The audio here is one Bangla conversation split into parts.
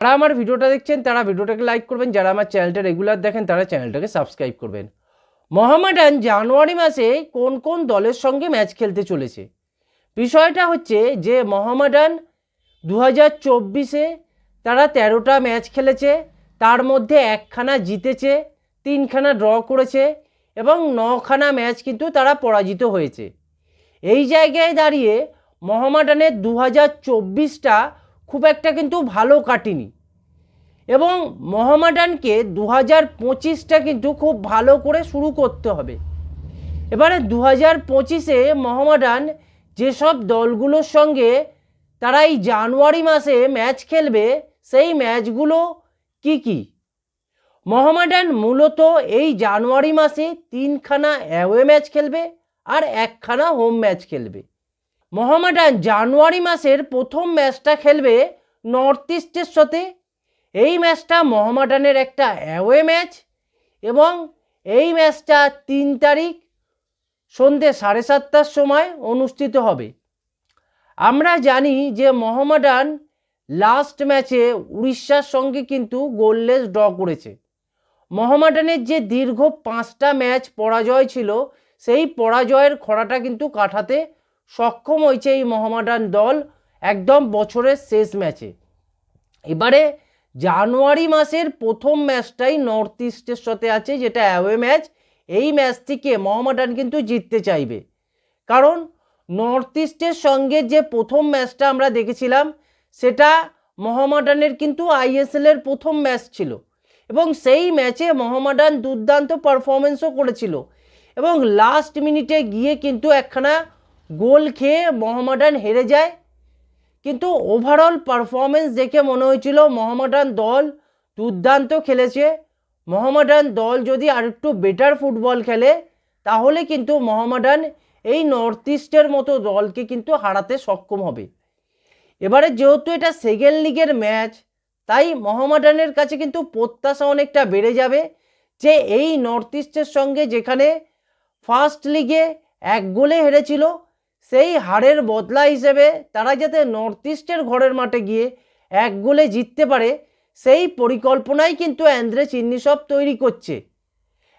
যারা আমার ভিডিওটা দেখছেন, তারা ভিডিওটাকে লাইক করবেন। যারা আমার চ্যানেলটা রেগুলার দেখেন, তারা চ্যানেলটাকে সাবস্ক্রাইব করবেন। মোহামেডান জানুয়ারি মাসে কোন কোন দলের সঙ্গে ম্যাচ খেলতে চলেছে? বিষয়টা হচ্ছে যে মোহামেডান দু হাজার চব্বিশে তারা তেরোটা ম্যাচ খেলেছে, তার মধ্যে একখানা জিতেছে, তিনখানা ড্র করেছে এবং নখানা ম্যাচ কিন্তু তারা পরাজিত হয়েছে। এই জায়গায় দাঁড়িয়ে মোহামেডানের দু হাজার চব্বিশটা খুব একটা কিন্তু ভালো কাটেনি। এবং মোহামেডানকে দু হাজার পঁচিশটা কিন্তু খুব ভালো করে শুরু করতে হবে। এবারে দু হাজার পঁচিশে মোহামেডান যেসব দলগুলোর সঙ্গে তারা এই জানুয়ারি মাসে ম্যাচ খেলবে, সেই ম্যাচগুলো কি কি? মোহামেডান মূলত এই জানুয়ারি মাসে তিনখানা অ্যাওয়ে ম্যাচ খেলবে আর একখানা হোম ম্যাচ খেলবে। মোহামেডান জানুয়ারি মাসের প্রথম ম্যাচটা খেলবে নর্থ ইস্টের সাথে। এই ম্যাচটা মোহামেডানের একটা অ্যাওয়ে ম্যাচ এবং এই ম্যাচটা তিন তারিখ সন্ধ্যে সাড়ে সাতটার সময় অনুষ্ঠিত হবে। আমরা জানি যে মোহামেডান লাস্ট ম্যাচে উড়িষ্যার সঙ্গে কিন্তু গোললেস ড্র করেছে। মোহামেডানের যে দীর্ঘ পাঁচটা ম্যাচ পরাজয় ছিল, সেই পরাজয়ের খরাটা কিন্তু কাটাতে সক্ষম হয়েছে এই মোহামেডান দল একদম বছরের শেষ ম্যাচে। এবারে জানুয়ারি মাসের প্রথম ম্যাচটাই নর্থ ইস্টের সাথে আছে, যেটা অ্যাওয়ে ম্যাচ এই ম্যাচ থেকে মোহামেডান কিন্তু জিততে চাইবে। কারণ নর্থ ইস্টের সঙ্গে যে প্রথম ম্যাচটা আমরা দেখেছিলাম, সেটা মোহামেডানের কিন্তু আইএসএলের প্রথম ম্যাচ ছিল। এবং সেই ম্যাচে মোহামেডান দুর্দান্ত পারফরমেন্সও করেছিল। এবং লাস্ট মিনিটে গিয়ে কিন্তু একখানা গোল খেয়ে মোহামেডান হেরে যায়। কিন্তু ওভারঅল পারফরমেন্স দেখে মনে হয়েছিল মোহামেডান দল দুর্দান্ত খেলেছে। মোহামেডান দল যদি আরেকটু বেটার ফুটবল খেলে, তাহলে কিন্তু মোহামেডান এই নর্থ ইস্টের মতো দলকে কিন্তু হারাতে সক্ষম হবে। এবারে যেহেতু এটা সেকেন্ড লিগের ম্যাচ তাই মোহামেডানের কাছে কিন্তু প্রত্যাশা অনেকটা বেড়ে যাবে যে এই নর্থ ইস্টের সঙ্গে যেখানে ফার্স্ট লিগে এক গোলে হেরেছিল সেই হারের বদলা হিসেবে তারা যাতে নর্থ ইস্টের ঘরের মাঠে গিয়ে এক গোলে জিততে পারে, সেই পরিকল্পনাই কিন্তু অ্যান্দ্রে চিন্নিসব তৈরি করছে।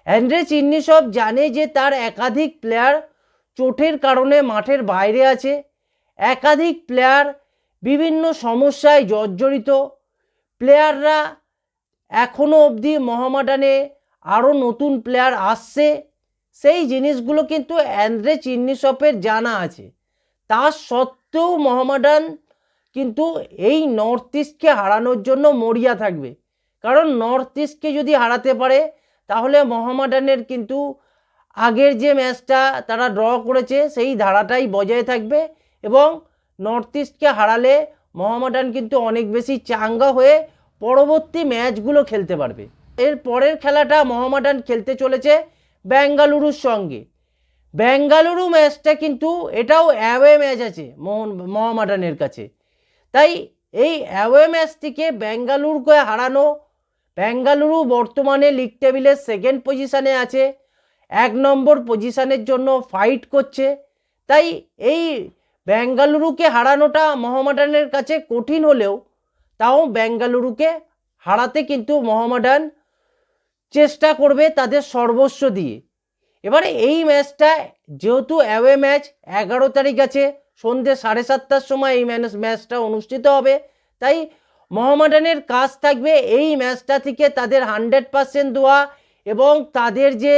অ্যান্দ্রে চিন্নিসব জানে যে তার একাধিক প্লেয়ার চোটের কারণে মাঠের বাইরে আছে। একাধিক প্লেয়ার বিভিন্ন সমস্যায় জর্জরিত। প্লেয়াররা এখনও অবধি মহামাডানে আরও নতুন প্লেয়ার আসছে। সেই জিনিসগুলো কিন্তু অ্যান্দ্রে চিন্নিসপের জানা আছে। তা সত্ত্বেও মোহামেডান কিন্তু এই নর্থ ইস্টকে হারানোর জন্য মরিয়া থাকবে। কারণ নর্থ ইস্টকে যদি হারাতে পারে, তাহলে মোহামেডানের কিন্তু আগের যে ম্যাচটা তারা ড্র করেছে, সেই ধারাটাই বজায় থাকবে এবং নর্থ ইস্টকে হারালে মোহামেডান কিন্তু অনেক বেশি চাঙ্গা হয়ে পরবর্তী ম্যাচগুলো খেলতে পারবে। এর পরের খেলাটা মোহামেডান খেলতে চলেছে বেঙ্গালুরুর সঙ্গে। বেঙ্গালুরু ম্যাচটা কিন্তু এটাও অ্যাওয়ে ম্যাচ আছে মোহন, মোহামেডানের কাছে। তাই এই অ্যাওয়ে ম্যাচটিকে বেঙ্গালুরুকে হারানো, বেঙ্গালুরু বর্তমানে লিগ টেবিলের সেকেন্ড পজিশানে আছে, এক নম্বর পজিশানের জন্য ফাইট করছে। তাই এই বেঙ্গালুরুকে হারানোটা মোহামেডানের কাছে কঠিন হলেও, তাও বেঙ্গালুরুকে হারাতে কিন্তু মোহামেডান চেষ্টা করবে তাদের সর্বস্ব দিয়ে। এবারে এই ম্যাচটা যেহেতু অ্যাওয়ে ম্যাচ এগারো তারিখ আছে সন্ধ্যে সাড়ে সাতটার সময় এই ম্যাচ ম্যাচটা অনুষ্ঠিত হবে। তাই মোহামেডানের কাজ থাকবে এই ম্যাচটা থেকে তাদের হান্ড্রেড পারসেন্ট দেওয়া এবং তাদের যে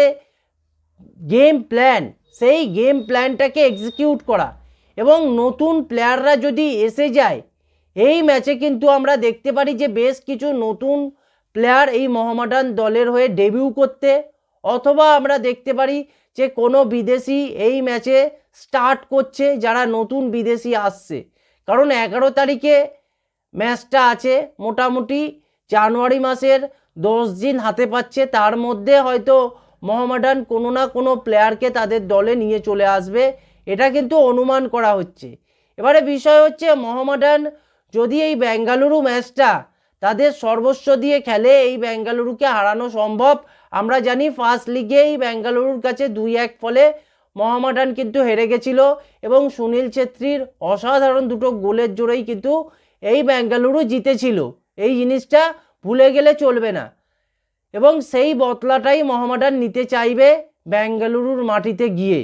গেম প্ল্যান সেই গেম প্ল্যানটাকে এক্সিকিউট করা। এবং নতুন প্লেয়াররা যদি এসে যায়, এই ম্যাচে কিন্তু আমরা দেখতে পারি যে বেশ কিছু নতুন প্লেয়ার এই মোহামেডান দলের হয়ে ডেবিউ করতে, অথবা আমরা দেখতে পারি যে কোনো বিদেশি এই ম্যাচে স্টার্ট করছে যারা নতুন বিদেশি আসছে। কারণ এগারো তারিখে ম্যাচটা আছে, মোটামুটি জানুয়ারি মাসের দশ দিন হাতে পাচ্ছে। তার মধ্যে হয়তো মোহামেডান কোনো না কোনো প্লেয়ারকে তাদের দলে নিয়ে চলে আসবে, এটা কিন্তু অনুমান করা হচ্ছে। এবারে বিষয় হচ্ছে মোহামেডান যদি এই বেঙ্গালুরু ম্যাচটা তাদের সর্বস্ব দিয়ে খেলে এই বেঙ্গালুরুকে হারানো সম্ভব। আমরা জানি ফার্স্ট লিগে এই বেঙ্গালুরুর কাছে দুই এক ফলে মহামাডান কিন্তু হেরে গেছিল এবং সুনীল ছেত্রীর অসাধারণ দুটো গোলের জোরেই কিন্তু এই বেঙ্গালুরু জিতেছিল। এই জিনিসটা ভুলে গেলে চলবে না। এবং সেই বদলাটাই মহামাডান নিতে চাইবে বেঙ্গালুরুর মাটিতে গিয়ে।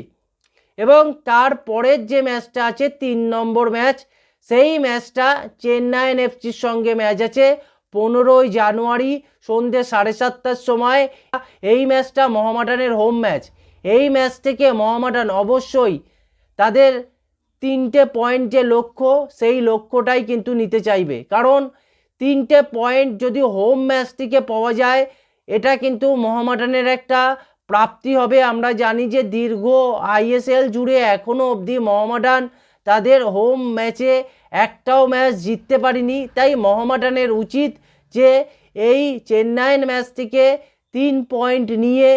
এবং তার পরের যে ম্যাচটা আছে, তিন নম্বর ম্যাচ সেই ম্যাচটা চেন্নাইন এফসির সঙ্গে ম্যাচ আছে। পনেরোই জানুয়ারি সন্ধ্যে সাড়ে সাতটার সময় এই ম্যাচটা মহামাডানের হোম ম্যাচ এই ম্যাচ থেকে মহামাডান অবশ্যই তাদের তিনটে পয়েন্ট যে লক্ষ্য, সেই লক্ষ্যটাই কিন্তু নিতে চাইবে। কারণ তিনটে পয়েন্ট যদি হোম ম্যাচ থেকে পাওয়া যায়, এটা কিন্তু মহামাডানের একটা প্রাপ্তি হবে। আমরা জানি যে দীর্ঘ আইএসএল জুড়ে এখনও অবধি মোহামেডান তাদের হোম ম্যাচে একটাও ম্যাচ জিততে পারিনি। তাই মোহামেডানের উচিত যে এই চেন্নাইয়ের ম্যাচ থেকে তিন পয়েন্ট নিয়ে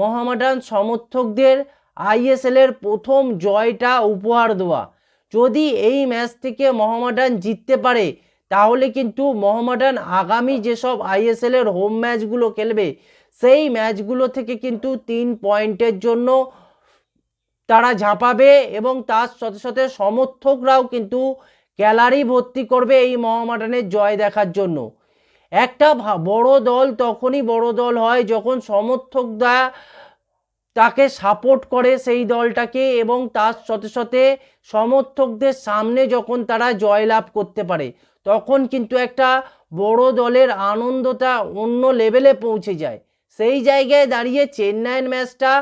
মোহামেডান সমর্থকদের আইএসএলের প্রথম জয়টা উপহার দেওয়া। যদি এই ম্যাচ থেকে মোহামেডান জিততে পারে, তাহলে কিন্তু মোহামেডান আগামী যেসব আইএসএলের হোম ম্যাচগুলো খেলবে, সেই ম্যাচগুলো থেকে কিন্তু তিন পয়েন্টের জন্য তারা ঝাঁপাবে এবং তার সাথে সাথে সমর্থকরাও কিন্তু গ্যালারি ভর্তি করবে এই মোহামেডানের জয় দেখার জন্য। একটা বড় দল তখনই বড় দল হয় যখন সমর্থকরা তাকে সাপোর্ট করে সেই দলটাকে এবং তার সাথে সাথে সমর্থকদের সামনে যখন তারা জয়লাভ করতে পারে, তখন কিন্তু একটা বড় দলের আনন্দটা অন্য লেভেলে পৌঁছে যায়। সেই জায়গায় দাঁড়িয়ে চেন্নাইয়ের ম্যাচটা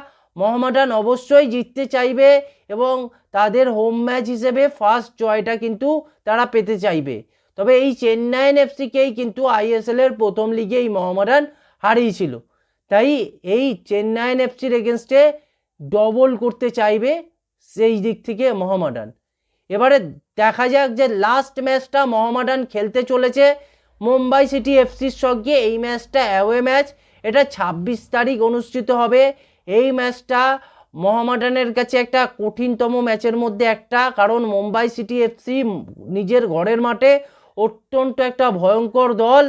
মোহামেডান অবশ্যই জিততে চাইবে এবং তাদের হোম ম্যাচ হিসেবে ফার্স্ট জয়টা কিন্তু তারা পেতে চাইবে। তবে এই চেন্নাইন এফসিকেই কিন্তু আইএসএলের প্রথম লিগে এই মোহামেডান হারিয়েছিল। তাই এই চেন্নাইন এফসির এগেনস্টে ডবল করতে চাইবে সেই দিক থেকে মোহামেডান এবারে দেখা যাক যে লাস্ট ম্যাচটা মোহামেডান খেলতে চলেছে মুম্বাই সিটি এফসির সঙ্গে। এই ম্যাচটা অ্যাওয়ে ম্যাচ এটা ছাব্বিশ তারিখ অনুষ্ঠিত হবে। এই ম্যাচটা মোহামেডানের কাছে একটা কঠিনতম ম্যাচের মধ্যে একটা, কারণ মুম্বাই সিটি এফসি নিজের ঘরের মাঠে অত্যন্ত একটা ভয়ঙ্কর দল।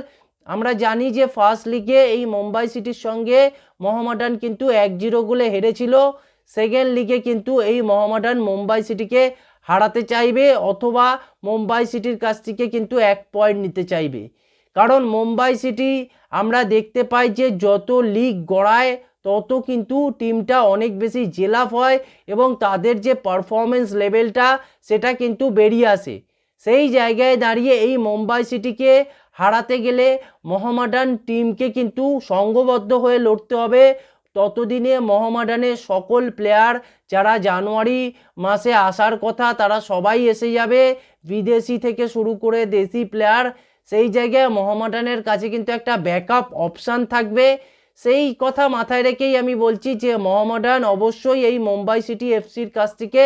আমরা জানি যে ফার্স্ট লিগে এই মুম্বাই সিটির সঙ্গে মোহামেডান কিন্তু এক জিরো গোলে হেরেছিল। সেকেন্ড লিগে কিন্তু এই মোহামেডান মুম্বাই সিটিকে হারাতে চাইবে অথবা মুম্বাই সিটির কাছ থেকে কিন্তু এক পয়েন্ট নিতে চাইবে। কারণ মুম্বাই সিটি, আমরা দেখতে পাই যে যত লিগ গড়ায় তত কিন্তু টিমটা অনেক বেশি জেলাফ হয় এবং তাদের যে পারফরমেন্স লেভেলটা সেটা কিন্তু বেরিয়ে আসে। সেই জায়গায় দাঁড়িয়ে এই মুম্বাই সিটিকে হারাতে গেলে মোহামেডান টিমকে কিন্তু সংঘবদ্ধ হয়ে লড়তে হবে। ততদিনে মোহামেডানের সকল প্লেয়ার যারা জানুয়ারি মাসে আসার কথা, তারা সবাই এসে যাবে। বিদেশি থেকে শুরু করে দেশি প্লেয়ার সেই জায়গায় মোহামেডানের কাছে কিন্তু একটা ব্যাকআপ অপশান থাকবে। সেই কথা মাথায় রেখেই আমি বলছি যে মোহামেডান অবশ্যই এই মুম্বাই সিটি এফসির কাছ থেকে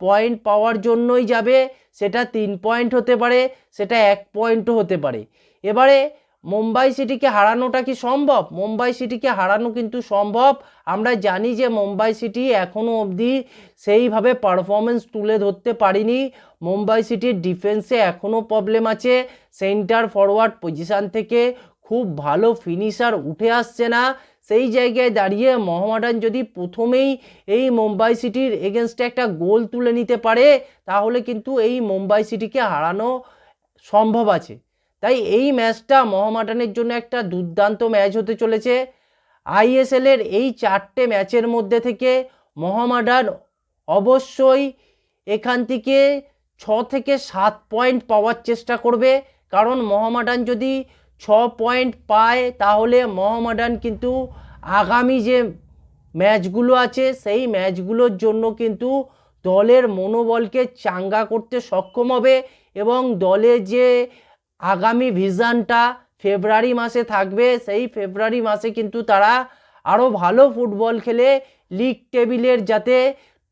পয়েন্ট পাওয়ার জন্যই যাবে। সেটা তিন পয়েন্ট হতে পারে, সেটা এক পয়েন্টও হতে পারে। এবারে মুম্বাই সিটিকে হারানোটা কি সম্ভব? মুম্বাই সিটিকে হারানো কিন্তু সম্ভব। আমরা জানি যে মুম্বাই সিটি এখনও অবধি সেইভাবে পারফরমেন্স তুলে ধরতে পারিনি। মুম্বাই সিটির ডিফেন্সে এখনও প্রবলেম আছে। সেন্টার ফরওয়ার্ড পজিশান থেকে খুব ভালো ফিনিশার উঠে আসছে না। সেই জায়গায় দাঁড়িয়ে মোহামেডান যদি প্রথমেই এই মুম্বাই সিটির এগেনস্টে একটা গোল তুলে নিতে পারে, তাহলে কিন্তু এই মুম্বাই সিটিকে হারানো সম্ভব আছে। তাই এই ম্যাচটা মোহামেডানের জন্য একটা দুর্দান্ত ম্যাচ হতে চলেছে। আইএসএলের এই চারটে ম্যাচের মধ্যে থেকে মোহামেডান অবশ্যই এখান থেকে ছ থেকে সাত পয়েন্ট পাওয়ার চেষ্টা করবে। কারণ মোহামেডান যদি ছ পয়েন্ট পায়, তাহলে মোহামেডান কিন্তু আগামী যে ম্যাচগুলো আছে, সেই ম্যাচগুলোর জন্য কিন্তু দলের মনোবলকে চাঙ্গা করতে সক্ষম হবে এবং দলের যে আগামী ভিশনটা ফেব্রুয়ারি মাসে থাকবে, সেই ফেব্রুয়ারি মাসে কিন্তু তারা আরও ভালো ফুটবল খেলে, লিগ টেবিলের যাতে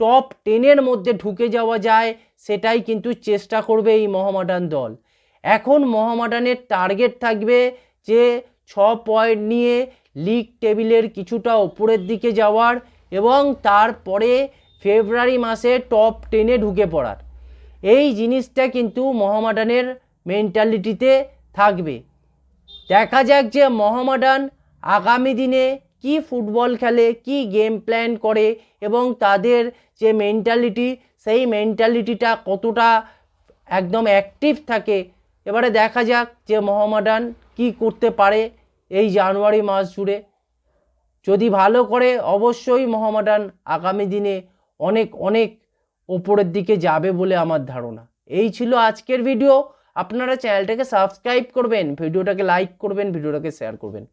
টপ টেনের মধ্যে ঢুকে যাওয়া যায়, সেটাই কিন্তু চেষ্টা করবে এই মোহামেডান দল। এখন মোহামেডানের টার্গেট থাকবে যে ছ পয়েন্ট নিয়ে লিগ টেবিলের কিছুটা ওপরের দিকে যাওয়ার এবং তারপরে ফেব্রুয়ারি মাসে টপ টেনে ঢুকে পড়ার। এই জিনিসটা কিন্তু মোহামেডানের মেন্টালিটিতে থাকবে। দেখা যাক যে মোহামেডান আগামী দিনে কি ফুটবল খেলে, কি গেম প্ল্যান করে এবং তাদের যে মেন্টালিটি সেই মেন্টালিটিটা কতটা একদম অ্যাক্টিভ থাকে এবারে দেখা যাক যে মোহামডান কি করতে পারে এই জানুয়ারি মাস জুড়ে। যদি ভালো করে অবশ্যই মোহামডান আগামী দিনে অনেক অনেক ওপরের দিকে যাবে বলে আমার ধারণা। এই ছিল আজকের ভিডিও। আপনারা চ্যানেলটাকে সাবস্ক্রাইব করবেন, ভিডিওটাকে লাইক করবেন, ভিডিওটাকে শেয়ার করবেন।